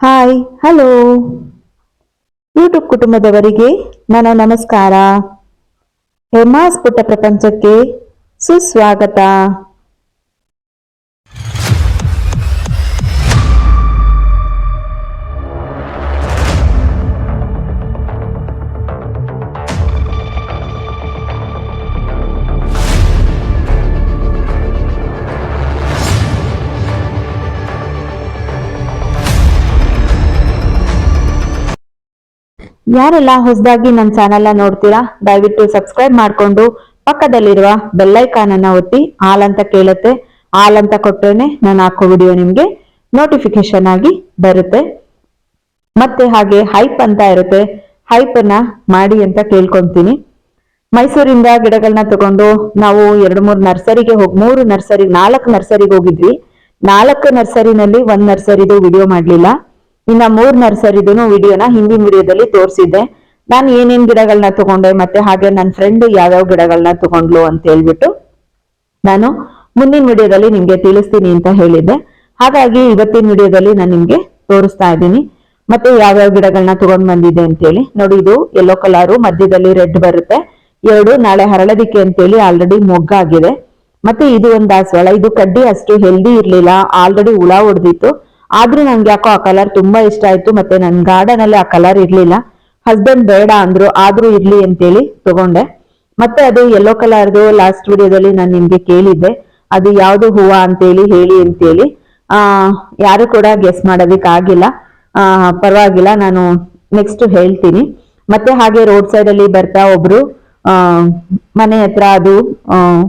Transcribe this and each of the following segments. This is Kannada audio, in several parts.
ಹಾಯ್ ಹಲೋ ಯೂಟ್ಯೂಬ್ ಕುಟುಂಬದವರಿಗೆ ನನ್ನ ನಮಸ್ಕಾರ. ಪುಟ್ಟ ಪ್ರಪಂಚಕ್ಕೆ ಸುಸ್ವಾಗತ. ಯಾರೆಲ್ಲ ಹೊಸದಾಗಿ ನನ್ನ ಚಾನೆಲ್ ನೋಡ್ತೀರಾ, ದಯವಿಟ್ಟು ಸಬ್ಸ್ಕ್ರೈಬ್ ಮಾಡಿಕೊಂಡು ಪಕ್ಕದಲ್ಲಿರುವ ಬೆಲ್ಲೈಕಾನ್ ಅನ್ನ ಒತ್ತಿ ಆಲ್ ಅಂತ ಕೇಳುತ್ತೆ ಆಲ್ ಅಂತ ನಾನು ಹಾಕೋ ವಿಡಿಯೋ ನಿಮಗೆ ನೋಟಿಫಿಕೇಶನ್ ಆಗಿ ಬರುತ್ತೆ. ಮತ್ತೆ ಹಾಗೆ ಹೈಪ್ ಅಂತ ಇರುತ್ತೆ ಹೈಪ್ ಅನ್ನ ಮಾಡಿ ಅಂತ ಕೇಳ್ಕೊಂತೀನಿ. ಮೈಸೂರಿಂದ ಗಿಡಗಳನ್ನ ತಗೊಂಡು ನಾವು ಎರಡು ಮೂರು ನರ್ಸರಿಗೆ ಹೋಗಿ, ಮೂರು ನರ್ಸರಿ, ನಾಲ್ಕು ನರ್ಸರಿಗೆ ಹೋಗಿದ್ವಿ. ನಾಲ್ಕು ನರ್ಸರಿನಲ್ಲಿ ಒಂದ್ ನರ್ಸರಿದು ವಿಡಿಯೋ ಮಾಡ್ಲಿಲ್ಲ. ಇನ್ನ ಮೂರ್ ನರ್ಸರಿದು ವಿಡಿಯೋನ ಹಿಂದಿನ ವಿಡಿಯೋದಲ್ಲಿ ತೋರಿಸಿದ್ದೆ. ನಾನು ಏನೇನ್ ಗಿಡಗಳನ್ನ ತಗೊಂಡೆ ಮತ್ತೆ ಹಾಗೆ ನನ್ನ ಫ್ರೆಂಡ್ ಯಾವ್ಯಾವ ಗಿಡಗಳನ್ನ ತಗೊಂಡ್ಲು ಅಂತ ಹೇಳ್ಬಿಟ್ಟು ನಾನು ಮುಂದಿನ ವಿಡಿಯೋದಲ್ಲಿ ನಿಮ್ಗೆ ತಿಳಿಸ್ತೀನಿ ಅಂತ ಹೇಳಿದ್ದೆ. ಹಾಗಾಗಿ ಇವತ್ತಿನ ವಿಡಿಯೋದಲ್ಲಿ ನಾನು ನಿಮ್ಗೆ ತೋರಿಸ್ತಾ ಇದ್ದೀನಿ. ಮತ್ತೆ ಯಾವ್ಯಾವ ಗಿಡಗಳನ್ನ ತಗೊಂಡ್ ಬಂದಿದ್ದೆ ಅಂತೇಳಿ. ನೋಡಿ, ಇದು ಯೆಲ್ಲೋ ಕಲರು ಮಧ್ಯದಲ್ಲಿ ರೆಡ್ ಬರುತ್ತೆ. ಎರಡು, ನಾಳೆ ಹರಳದಿಕ್ಕೆ ಅಂತೇಳಿ ಆಲ್ರೆಡಿ ಮೊಗ್ಗಾಗಿದೆ ಮತ್ತೆ ಇದು ಒಂದು ದಾಸವಾಳ ಇದು ಕಡ್ಡಿ ಅಷ್ಟು ಹೆಲ್ದಿ ಇರ್ಲಿಲ್ಲ. ಆಲ್ರೆಡಿ ಹುಳ ಹೊಡೆದಿತ್ತು. ಆದ್ರೂ ನನ್ಗೆ ಯಾಕೋ ಆ ಕಲರ್ ತುಂಬಾ ಇಷ್ಟ ಆಯ್ತು, ಮತ್ತೆ ನನ್ ಗಾರ್ಡನ್ ಅಲ್ಲಿ ಆ ಕಲರ್ ಇರ್ಲಿಲ್ಲ. ಹಸ್ಬೆಂಡ್ ಬೇಡ ಅಂದ್ರು, ಆದ್ರೂ ಇರ್ಲಿ ಅಂತೇಳಿ ತಗೊಂಡೆ. ಮತ್ತೆ ಅದು ಯೆಲ್ಲೋ ಕಲರ್ದು ಲಾಸ್ಟ್ ವಿಡಿಯೋದಲ್ಲಿ ನಾನು ನಿಮ್ಗೆ ಕೇಳಿದ್ದೆ. ಅದು ಯಾವ್ದು ಹೂವ ಅಂತೇಳಿ, ಹೇಳಿ ಅಂತೇಳಿ. ಆ, ಯಾರು ಕೂಡ ಗೆಸ್ ಮಾಡೋದಿಕ್ ಆಗಿಲ್ಲ. ಆ, ಪರವಾಗಿಲ್ಲ, ನಾನು ನೆಕ್ಸ್ಟ್ ಹೇಳ್ತೀನಿ. ಮತ್ತೆ ಹಾಗೆ ರೋಡ್ ಸೈಡ್ ಅಲ್ಲಿ ಬರ್ತಾ ಒಬ್ರು, ಆ, ಮನೆ ಹತ್ರ ಅದು, ಆ,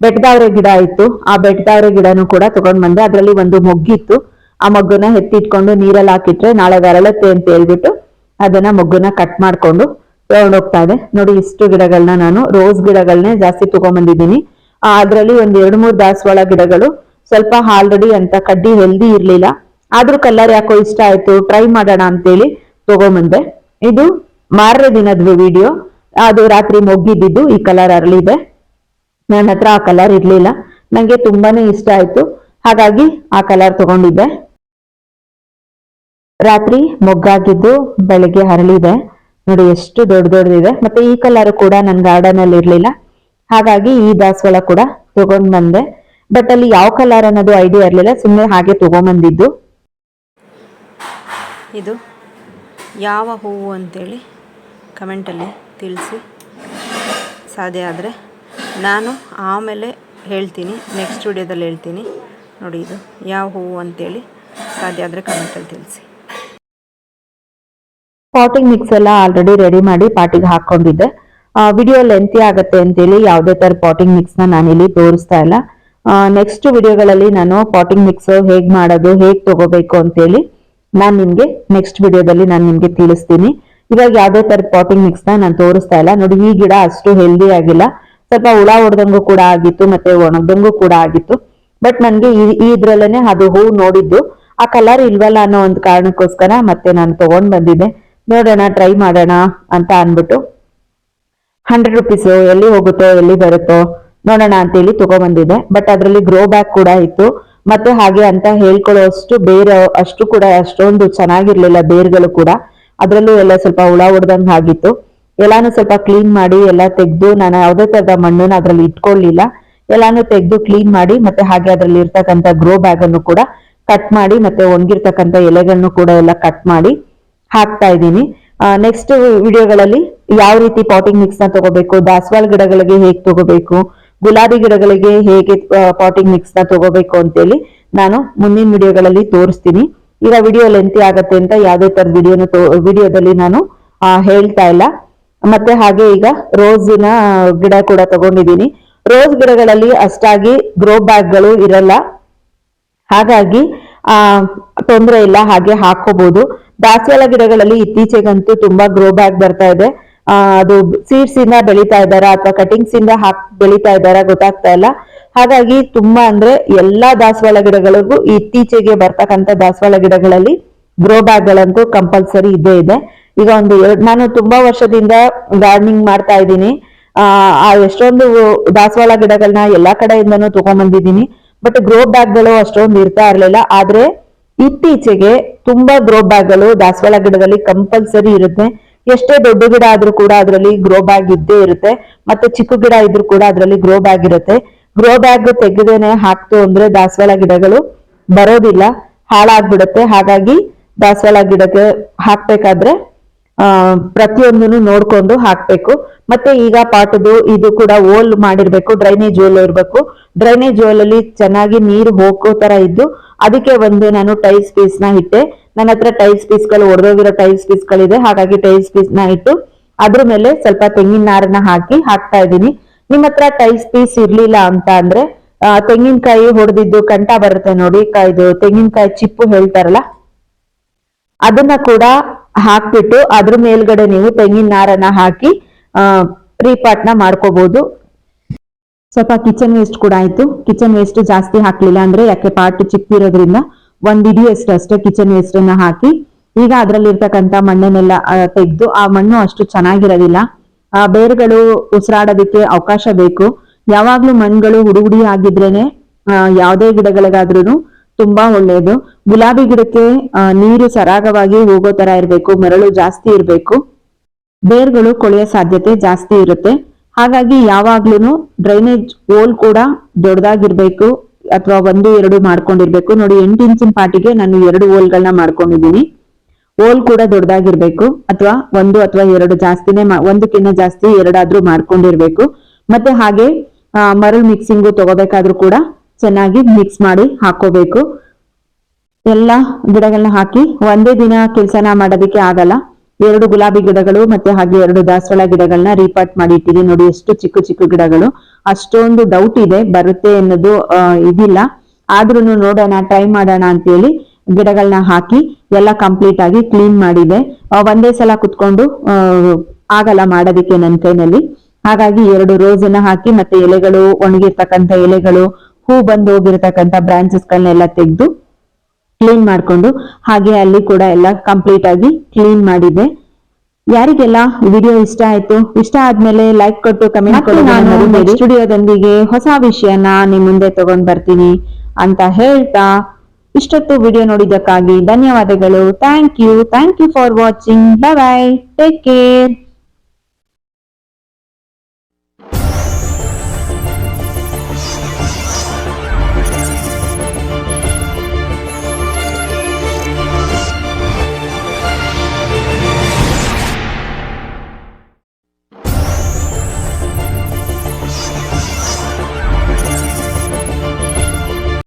ಬೆಟ್ಟದಾವ್ರೆ ಗಿಡ ಇತ್ತು. ಆ ಬೆಟ್ಟದಾವರೆ ಗಿಡನು ಕೂಡ ತಗೊಂಡ್ ಬಂದೆ. ಅದ್ರಲ್ಲಿ ಒಂದು ಮೊಗ್ಗಿತ್ತು. ಆ ಮಗ್ಗುನ ಎತ್ತಿಟ್ಕೊಂಡು ನೀರಲ್ಲಿ ಹಾಕಿಟ್ರೆ ನಾಳೆ ಬರಲತ್ತೆ ಅಂತ ಹೇಳ್ಬಿಟ್ಟು ಅದನ್ನ ಮಗ್ಗುನ ಕಟ್ ಮಾಡ್ಕೊಂಡು ತಗೊಂಡೋಗ್ತಾ ಇದೆ. ನೋಡಿ ಇಷ್ಟು ಗಿಡಗಳನ್ನ ನಾನು ರೋಸ್ ಗಿಡಗಳನ್ನೇ ಜಾಸ್ತಿ ತಗೊಂಡ್ಬಂದಿದ್ದೀನಿ ಅದರಲ್ಲಿ ಒಂದ್ ಎರಡ್ ಮೂರ್ ದಾಸವಾಳ ಗಿಡಗಳು ಸ್ವಲ್ಪ ಆಲ್ರೆಡಿ ಅಂತ ಕಡ್ಡಿ ಹೆಲ್ದಿ ಇರ್ಲಿಲ್ಲ. ಆದ್ರೂ ಕಲರ್ ಯಾಕೋ ಇಷ್ಟ ಆಯ್ತು ಟ್ರೈ ಮಾಡೋಣ ಅಂತೇಳಿ ತಗೊಂಬಂದೆ. ಇದು ಮಾರನೇ ದಿನದ ವಿಡಿಯೋ ಅದು ರಾತ್ರಿ ಮೊಗ್ಗಿದ್ದು ಈ ಕಲರ್ ಅರಳಿದೆ. ನನ್ನ ಹತ್ರ ಆ ಕಲರ್ ಇರ್ಲಿಲ್ಲ. ನಂಗೆ ತುಂಬಾನೇ ಇಷ್ಟ ಆಯ್ತು. ಹಾಗಾಗಿ ಆ ಕಲರ್ ತಗೊಂಡಿದ್ದೆ. ರಾತ್ರಿ ಮೊಗ್ಗಾಗಿದ್ದು ಬೆಳಿಗ್ಗೆ ಹರಳಿದೆ ನೋಡಿ ಎಷ್ಟು ದೊಡ್ಡ ದೊಡ್ಡದಿದೆ. ಮತ್ತೆ ಈ ಕಲರ್ ಕೂಡ ನನ್ನ ಗಾರ್ಡನ್ ಅಲ್ಲಿ ಇರ್ಲಿಲ್ಲ. ಹಾಗಾಗಿ ಈ ದಾಸವಾಳ ಕೂಡ ತಗೊಂಡ್ ಬಂದೆ. ಬಟ್ ಅಲ್ಲಿ ಯಾವ ಕಲರ್ ಅನ್ನೋದು ಐಡಿಯಾ ಇರಲಿಲ್ಲ. ಸುಮ್ಮನೆ ಹಾಗೆ ತಗೊಂಬಂದಿದ್ದು. ಇದು ಯಾವ ಹೂವು ಅಂತೇಳಿ ಕಮೆಂಟಲ್ಲಿ ತಿಳಿಸಿ. ಸಾಧ್ಯ ಆದರೆ ನಾನು ಆಮೇಲೆ ಹೇಳ್ತೀನಿ. ನೆಕ್ಸ್ಟ್ ವಿಡಿಯೋದಲ್ಲಿ ಹೇಳ್ತೀನಿ. ನೋಡಿ ಇದು ಯಾವ ಹೂವು ಅಂತೇಳಿ ಸಾಧ್ಯ ಆದರೆ ಕಮೆಂಟಲ್ಲಿ ತಿಳಿಸಿ. ಪಾಟಿಂಗ್ ಮಿಕ್ಸ್ ಎಲ್ಲ ಆಲ್ರೆಡಿ ರೆಡಿ ಮಾಡಿ ಪಾಟಿಗೆ ಹಾಕೊಂಡಿದ್ದೆ ವಿಡಿಯೋ ಲೆಂತಿ ಆಗುತ್ತೆ ಅಂತೇಳಿ ಯಾವುದೇ ತರ ಪಾಟಿಂಗ್ ಮಿಕ್ಸ್ನ ನಾನಿಲ್ಲಿ ತೋರಿಸ್ತಾ ಇಲ್ಲ. ನೆಕ್ಸ್ಟ್ ವಿಡಿಯೋಗಳಲ್ಲಿ ನಾನು ಪಾಟಿಂಗ್ ಮಿಕ್ಸ್ ಹೇಗ್ ಮಾಡೋದು, ಹೇಗ್ ತಗೋಬೇಕು ಅಂತೇಳಿ ನಾನ್ ನಿಮ್ಗೆ ನೆಕ್ಸ್ಟ್ ವಿಡಿಯೋದಲ್ಲಿ ನಾನು ನಿಮ್ಗೆ ತಿಳಿಸ್ತೀನಿ. ಇವಾಗ ಯಾವುದೇ ತರ ಪಾಟಿಂಗ್ ಮಿಕ್ಸ್ನ ನಾನು ತೋರಿಸ್ತಾ ಇಲ್ಲ. ನೋಡಿ, ಈ ಗಿಡ ಅಷ್ಟು ಹೆಲ್ದಿ ಆಗಿಲ್ಲ. ಸ್ವಲ್ಪ ಹುಳ ಹೊಡೆದಂಗೂ ಕೂಡ ಆಗಿತ್ತು, ಮತ್ತೆ ಒಣಗ್ದಂಗೂ ಕೂಡ ಆಗಿತ್ತು. ಬಟ್ ನನ್ಗೆ ಈ ಇದ್ರಲ್ಲೇನೆ ಅದು ಹೂ ನೋಡಿದ್ದು. ಆ ಕಲರ್ ಇಲ್ವಲ್ಲ ಅನ್ನೋ ಒಂದು ಕಾರಣಕ್ಕೋಸ್ಕರ ಮತ್ತೆ ನಾನು ತಗೊಂಡ್ ಬಂದಿದ್ದೆ. ನೋಡೋಣ ಟ್ರೈ ಮಾಡೋಣ ಅಂತ ಅಂದ್ಬಿಟ್ಟು ಹಂಡ್ರೆಡ್ ರುಪೀಸು ಎಲ್ಲಿ ಹೋಗುತ್ತೋ, ಎಲ್ಲಿ ಬರುತ್ತೋ ನೋಡೋಣ ಅಂತೇಳಿ ತಗೊಬಂದಿದೆ ಬಟ್ ಅದರಲ್ಲಿ ಗ್ರೋ ಬ್ಯಾಗ್ ಕೂಡ ಇತ್ತು. ಮತ್ತೆ ಹಾಗೆ ಅಂತ ಹೇಳ್ಕೊಳ್ಳೋ ಅಷ್ಟು ಬೇರೆ, ಅಷ್ಟು ಕೂಡ ಅಷ್ಟೊಂದು ಚೆನ್ನಾಗಿರ್ಲಿಲ್ಲ ಬೇರ್ಗಳು ಕೂಡ. ಅದರಲ್ಲೂ ಎಲ್ಲ ಸ್ವಲ್ಪ ಹುಳ ಹೊಡೆದಂಗ್ ಆಗಿತ್ತು. ಎಲ್ಲಾನು ಸ್ವಲ್ಪ ಕ್ಲೀನ್ ಮಾಡಿ ಎಲ್ಲ ತೆಗ್ದು ನಾನು ಯಾವುದೇ ತರದ ಮಣ್ಣನ್ನು ಅದ್ರಲ್ಲಿ ಇಟ್ಕೊಳ್ಳಿಲ್ಲ ಎಲ್ಲಾನು ತೆಗ್ದು ಕ್ಲೀನ್ ಮಾಡಿ ಮತ್ತೆ ಹಾಗೆ ಅದರಲ್ಲಿ ಇರ್ತಕ್ಕಂಥ ಗ್ರೋ ಬ್ಯಾಗ್ ಅನ್ನು ಕೂಡ ಕಟ್ ಮಾಡಿ ಮತ್ತೆ ಒಣಗಿರ್ತಕ್ಕಂಥ ಎಲೆಗಳನ್ನು ಕೂಡ ಎಲ್ಲ ಕಟ್ ಮಾಡಿ ಹಾಕ್ತಾ ಇದ್ದೀನಿ. ನೆಕ್ಸ್ಟ್ ವಿಡಿಯೋಗಳಲ್ಲಿ ಯಾವ ರೀತಿ ಪಾಟಿಂಗ್ ಮಿಕ್ಸ್ನ ತಗೋಬೇಕು, ದಾಸವಾಳ ಗಿಡಗಳಿಗೆ ಹೇಗೆ ತಗೋಬೇಕು, ಗುಲಾಬಿ ಗಿಡಗಳಿಗೆ ಹೇಗೆ ಪಾಟಿಂಗ್ ಮಿಕ್ಸ್ನ ತಗೋಬೇಕು ಅಂತೇಳಿ ನಾನು ಮುಂದಿನ ವಿಡಿಯೋಗಳಲ್ಲಿ ತೋರಿಸ್ತೀನಿ. ಈಗ ವಿಡಿಯೋ ಲೆಂತಿ ಆಗತ್ತೆ ಅಂತ ಯಾವ್ದೇ ತರ ವಿಡಿಯೋನ ವಿಡಿಯೋದಲ್ಲಿ ನಾನು ಹೇಳ್ತಾ ಇಲ್ಲ. ಮತ್ತೆ ಹಾಗೆ ಈಗ ರೋಸಿನ ಗಿಡ ಕೂಡ ತಗೊಂಡಿದ್ದೀನಿ. ರೋಸ್ ಗಿಡಗಳಲ್ಲಿ ಅಷ್ಟಾಗಿ ಗ್ರೋ ಬ್ಯಾಗ್ಗಳು ಇರಲ್ಲ. ಹಾಗಾಗಿ ತೊಂದರೆ ಇಲ್ಲ, ಹಾಗೆ ಹಾಕೋಬಹುದು ದಾಸವಾಳ ಗಿಡಗಳಲ್ಲಿ ಇತ್ತೀಚೆಗಂತೂ ತುಂಬಾ ಗ್ರೋ ಬ್ಯಾಗ್ ಬರ್ತಾ ಇದೆ. ಅದು ಸೀಡ್ಸ್ ಇಂದ ಬೆಳಿತಾ ಇದ್ದಾರಾ ಅಥವಾ ಕಟಿಂಗ್ಸ್ ಇಂದ ಹಾಕ್, ಬೆಳಿತಾ ಇದ್ದಾರಾ ಗೊತ್ತಾಗ್ತಾ ಇಲ್ಲ. ಹಾಗಾಗಿ ತುಂಬಾ ಅಂದ್ರೆ ಎಲ್ಲಾ ದಾಸವಾಳ ಗಿಡಗಳಿಗೂ ಇತ್ತೀಚೆಗೆ ಬರ್ತಕ್ಕಂಥ ದಾಸವಾಳ ಗಿಡಗಳಲ್ಲಿ ಗ್ರೋ ಬ್ಯಾಗ್ ಗಳಂತೂ ಕಂಪಲ್ಸರಿ ಇದ್ದೇ ಇದೆ. ಈಗ ಒಂದು ನಾನು ತುಂಬಾ ವರ್ಷದಿಂದ ಗಾರ್ಡನಿಂಗ್ ಮಾಡ್ತಾ ಇದ್ದೀನಿ. ಆ ಎಷ್ಟೊಂದು ದಾಸವಾಳ ಗಿಡಗಳನ್ನ ಎಲ್ಲಾ ಕಡೆಯಿಂದನೂ ತಗೊಂಡ್ಬಂದಿದ್ದೀನಿ. ಬಟ್ ಗ್ರೋ ಬ್ಯಾಗ್ಗಳು ಅಷ್ಟೊಂದು ಇರ್ತಾ ಇರಲಿಲ್ಲ. ಆದ್ರೆ ಇತ್ತೀಚೆಗೆ ತುಂಬಾ ಗ್ರೋ ಬ್ಯಾಗ್ಗಳು ದಾಸವಾಳ ಗಿಡದಲ್ಲಿ ಕಂಪಲ್ಸರಿ ಇರುತ್ತೆ. ಎಷ್ಟೇ ದೊಡ್ಡ ಗಿಡ ಆದ್ರೂ ಕೂಡ ಅದರಲ್ಲಿ ಗ್ರೋ ಬ್ಯಾಗ್ ಇದ್ದೇ ಇರುತ್ತೆ. ಮತ್ತೆ ಚಿಕ್ಕ ಗಿಡ ಇದ್ರೂ ಕೂಡ ಅದರಲ್ಲಿ ಗ್ರೋ ಬ್ಯಾಗ್ ಇರುತ್ತೆ. ಗ್ರೋ ಬ್ಯಾಗ್ ತೆಗೆದೇನೆ ಹಾಕ್ತು ಅಂದ್ರೆ ದಾಸವಾಳ ಗಿಡಗಳು ಬರೋದಿಲ್ಲ. ಹಾಳಾಗ್ಬಿಡುತ್ತೆ. ಹಾಗಾಗಿ ದಾಸವಾಳ ಗಿಡಕ್ಕೆ ಹಾಕ್ಬೇಕಾದ್ರೆ ಪ್ರತಿಯೊಂದನ್ನು ನೋಡ್ಕೊಂಡು ಹಾಕ್ಬೇಕು. ಮತ್ತೆ ಈಗ ಪಾಟದು ಇದು ಕೂಡ ಓಲ್ ಮಾಡಿರ್ಬೇಕು, ಡ್ರೈನೇಜ್ ಓಲ್ ಇರ್ಬೇಕು. ಡ್ರೈನೇಜ್ ಓಲ್ ಅಲ್ಲಿ ಚೆನ್ನಾಗಿ ನೀರು ಹೋಗೋ ತರ ಇದ್ದು, ಅದಕ್ಕೆ ಒಂದು ನಾನು ಟೈಲ್ಸ್ ಪೀಸ್ನ ಇಟ್ಟೆ. ನನ್ನ ಹತ್ರ ಟೈಲ್ಸ್ ಪೀಸ್ಗಳು ಒಡೆದೋಗಿರೋ ಟೈಲ್ಸ್ ಪೀಸ್ ಗಳಿದೆ ಹಾಗಾಗಿ ಟೈಲ್ಸ್ ಪೀಸ್ನ ಇಟ್ಟು, ಅದ್ರ ಮೇಲೆ ಸ್ವಲ್ಪ ತೆಂಗಿನ ನಾರನ್ನ ಹಾಕಿ ಹಾಕ್ತಾ ಇದ್ದೀನಿ. ನಿಮ್ಮ ಹತ್ರ ಟೈಲ್ಸ್ ಪೀಸ್ ಇರ್ಲಿಲ್ಲ ಅಂತ ಅಂದ್ರೆ ತೆಂಗಿನಕಾಯಿ ಹೊಡೆದಿದ್ದು ಕಂಟ ಬರುತ್ತೆ ನೋಡಿ. ಇದು ತೆಂಗಿನಕಾಯಿ ಚಿಪ್ಪು ಹೇಳ್ತಾರಲ್ಲ, ಅದನ್ನ ಕೂಡ ಹಾಕ್ಬಿಟ್ಟು ಅದ್ರ ಮೇಲ್ಗಡೆ ನೀವು ತೆಂಗಿನ ನಾರನ್ನ ಹಾಕಿ, ಆ ರೀಪಾಟ್ನ ಮಾಡ್ಕೋಬಹುದು ಸ್ವಲ್ಪ ಕಿಚನ್ ವೇಸ್ಟ್ ಕೂಡ ಆಯ್ತು. ಕಿಚನ್ ವೇಸ್ಟ್ ಜಾಸ್ತಿ ಹಾಕ್ಲಿಲ್ಲ ಅಂದ್ರೆ ಯಾಕೆ ಪಾಟ್ ಚಿಕ್ಕಿರೋದ್ರಿಂದ ಒಂದ್ ಇಡಿಯಷ್ಟು ಅಷ್ಟೇ ಕಿಚನ್ ವೇಸ್ಟ್ ಅನ್ನ ಹಾಕಿ, ಈಗ ಅದ್ರಲ್ಲಿ ಇರ್ತಕ್ಕಂತ ಮಣ್ಣನ್ನೆಲ್ಲ ತೆಗೆದು ಆ ಮಣ್ಣು ಅಷ್ಟು ಚೆನ್ನಾಗಿರೋದಿಲ್ಲ. ಆ, ಬೇರ್ಗಳು ಉಸಿರಾಡೋದಕ್ಕೆ ಅವಕಾಶ ಬೇಕು. ಯಾವಾಗ್ಲೂ ಮಣ್ಣುಗಳು ಹುಡುಗುಡಿ ಆಗಿದ್ರೇನೆ ಯಾವುದೇ ಗಿಡಗಳಿಗಾದ್ರೂ ತುಂಬಾ ಒಳ್ಳೆಯದು ಗುಲಾಬಿ ಗಿಡಕ್ಕೆ ನೀರು ಸರಾಗವಾಗಿ ಹೋಗೋ ತರ ಇರಬೇಕು, ಮರಳು ಜಾಸ್ತಿ ಇರಬೇಕು. ಬೇರ್ಗಳು ಕೊಳೆಯೋ ಸಾಧ್ಯತೆ ಜಾಸ್ತಿ ಇರುತ್ತೆ. ಹಾಗಾಗಿ ಯಾವಾಗ್ಲೂ ಡ್ರೈನೇಜ್ ಹೋಲ್ ಕೂಡ ದೊಡ್ಡದಾಗಿರ್ಬೇಕು, ಅಥವಾ ಒಂದು, ಎರಡು ಮಾಡ್ಕೊಂಡಿರ್ಬೇಕು. ನೋಡಿ, ಎಂಟು ಇಂಚಿನ ಪಾಟಿಗೆ ನಾನು ಎರಡು ಹೋಲ್ಗಳನ್ನ ಮಾಡ್ಕೊಂಡಿದ್ದೀನಿ. ಹೋಲ್ ಕೂಡ ದೊಡ್ಡದಾಗಿರ್ಬೇಕು, ಅಥವಾ ಒಂದು ಅಥವಾ ಎರಡು ಜಾಸ್ತಿನೇ ಒಂದಕ್ಕಿಂತ ಜಾಸ್ತಿ, ಎರಡಾದ್ರೂ ಮಾಡ್ಕೊಂಡಿರ್ಬೇಕು. ಮತ್ತೆ ಹಾಗೆ ಮರಳು ಮಿಕ್ಸಿಂಗು ತಗೋಬೇಕಾದ್ರೂ ಕೂಡ ಚೆನ್ನಾಗಿ ಮಿಕ್ಸ್ ಮಾಡಿ ಹಾಕೋಬೇಕು. ಎಲ್ಲ ಗಿಡಗಳನ್ನ ಹಾಕಿ ಒಂದೇ ದಿನ ಕೆಲಸನ ಮಾಡೋದಕ್ಕೆ ಆಗಲ್ಲ. ಎರಡು ಗುಲಾಬಿ ಗಿಡಗಳು ಮತ್ತೆ ಹಾಗೆ ಎರಡು ದಾಸವಾಳ ಗಿಡಗಳನ್ನ ರೀಪಾರ್ಟ್ ಮಾಡಿ ಇಟ್ಟಿದೆ ನೋಡಿ ಎಷ್ಟು ಚಿಕ್ಕ ಚಿಕ್ಕ ಗಿಡಗಳು. ಅಷ್ಟೊಂದು ಡೌಟ್ ಇದೆ, ಬರುತ್ತೆ ಅನ್ನೋದು ಇದಿಲ್ಲ. ಆದ್ರೂ ನೋಡೋಣ ಟ್ರೈ ಮಾಡೋಣ ಅಂತೇಳಿ ಗಿಡಗಳನ್ನ ಹಾಕಿ ಎಲ್ಲ ಕಂಪ್ಲೀಟ್ ಆಗಿ ಕ್ಲೀನ್ ಮಾಡಿದೆ. ಒಂದೇ ಸಲ ಕುತ್ಕೊಂಡು ಆಗಲ್ಲ ಮಾಡೋದಕ್ಕೆ ನನ್ನ ಕೈನಲ್ಲಿ. ಹಾಗಾಗಿ ಎರಡು ರೋಸ್ ಅನ್ನ ಹಾಕಿ ಮತ್ತೆ ಎಲೆಗಳು ಒಣಗಿರ್ತಕ್ಕಂಥ ಎಲೆಗಳು, ಹೂ ಬಂದು ಹೋಗಿರ್ತಕ್ಕಂಥ ಬ್ರಾಂಚಸ್ ಗಳನ್ನೆಲ್ಲ ತೆಗೆದು ಕ್ಲೀನ್ ಮಾಡಿಕೊಂಡು ಹಾಗೆ ಅಲ್ಲಿ ಕೂಡ ಎಲ್ಲ ಕಂಪ್ಲೀಟ್ ಆಗಿ ಕ್ಲೀನ್ ಮಾಡಿದೆ. ಯಾರಿಗೆಲ್ಲ ವಿಡಿಯೋ ಇಷ್ಟ ಆಯ್ತು ಇಷ್ಟ ಆದ್ಮೇಲೆ ಲೈಕ್ ಕೊಟ್ಟು ಕಮೆಂಟ್ ನಾನು ಸ್ಟುಡಿಯೋದೊಂದಿಗೆ ಹೊಸ ವಿಷಯನ ನಿಮ್ ಮುಂದೆ ತಗೊಂಡ್ ಬರ್ತೀನಿ ಅಂತ ಹೇಳ್ತಾ ಇಷ್ಟೊತ್ತು ವಿಡಿಯೋ ನೋಡಿದ್ದಕ್ಕಾಗಿ ಧನ್ಯವಾದಗಳು. Thank you thank you for watching bye bye take care